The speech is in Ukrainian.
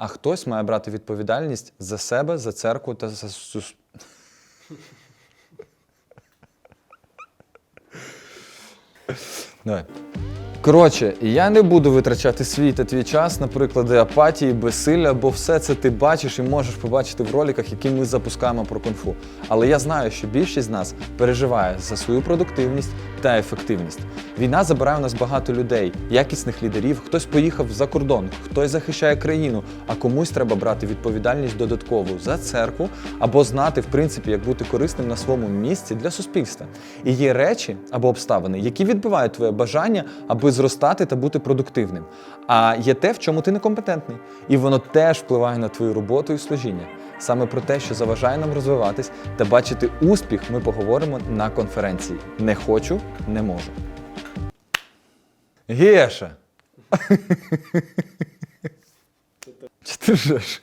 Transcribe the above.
а хтось має брати відповідальність за себе, за церкву та за сус... Давай. Коротше, я не буду витрачати свій та твій час на приклади апатії, безсилля, бо все це ти бачиш і можеш побачити в роликах, які ми запускаємо про кунг-фу. Але я знаю, що більшість з нас переживає за свою продуктивність та ефективність. Війна забирає у нас багато людей, якісних лідерів. Хтось поїхав за кордон, хтось захищає країну, а комусь треба брати відповідальність додаткову за церкву або знати, в принципі, як бути корисним на своєму місці для суспільства. І є речі або обставини, які відбивають твоє бажання, аби зростати та бути продуктивним. А є те, в чому ти некомпетентний, і воно теж впливає на твою роботу і служіння. Саме про те, що заважає нам розвиватись та бачити успіх, ми поговоримо на конференції. Не хочу, не можу. Геша! Чи ти ржеш?